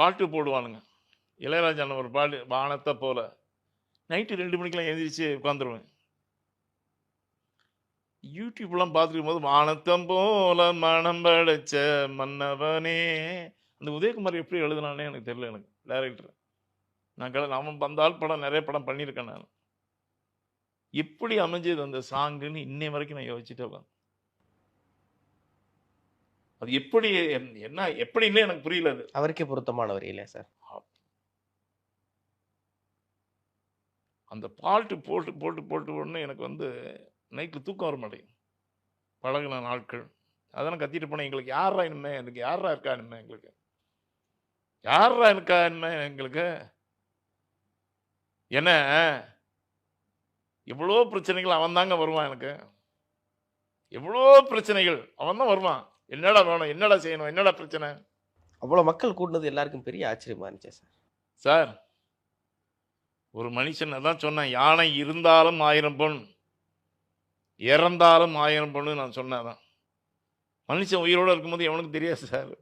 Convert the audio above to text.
பாட்டு போடுவானுங்க. இளையராஜன் ஒரு பாட்டு வானத்தை போல். நைட்டு ரெண்டு மணிக்கெல்லாம் எழுந்திரிச்சு உட்காந்துருவேன் யூடியூப்லாம் பார்த்துருக்கும் போது வானத்தம் போல மனம் படைச்ச மன்னவனே. அந்த உதயகுமார் எப்படி எழுதுனானே எனக்கு தெரியல எனக்கு டைரக்டர் நான் கல நாம் வந்தால் படம் நிறைய படம் பண்ணியிருக்கேன் நான். எப்படி அமைஞ்சது அந்த சாங்குன்னு இன்னை வரைக்கும் நான் யோசிச்சுட்டே உட்காந்து அது எப்படி என்- என்ன எப்படின்னு எனக்கு புரியல அது. அவருக்கே பொருத்தமானவர் இல்லையா சார்? அந்த பால்ட்டு போட்டு போட்டு போட்டு உடனே எனக்கு வந்து நைட்டில் தூக்கம் வர மாட்டேங்குது. பழகின நாட்கள். அதெல்லாம் கத்திட்டு போனேன் எங்களுக்கு யாரா இனிமே? எனக்கு யாரா இருக்கா இனிமே எங்களுக்கு? யாரா இருக்கா இனிமே எங்களுக்கு? என்ன? எவ்வளோ பிரச்சனைகள் அவன் தாங்க வருவான் எனக்கு. எவ்வளோ பிரச்சனைகள் அவன் தான் வருவான். என்னடா வேணும்? என்னடா செய்யணும்? என்னடா பிரச்சனை? அவ்வளவு மக்கள் கூட்டினது எல்லாருக்கும் பெரிய ஆச்சரியமா இருந்துச்சு சார். சார் ஒரு மனுஷன் அதான் சொன்னேன் யானை இருந்தாலும் ஆயிரம் பொன் இறந்தாலும் ஆயிரம் பொண்ணு நான் சொன்னேன் அதான். மனுஷன் உயிரோடு இருக்கும்போது எவனுக்கு தெரியாது சார்.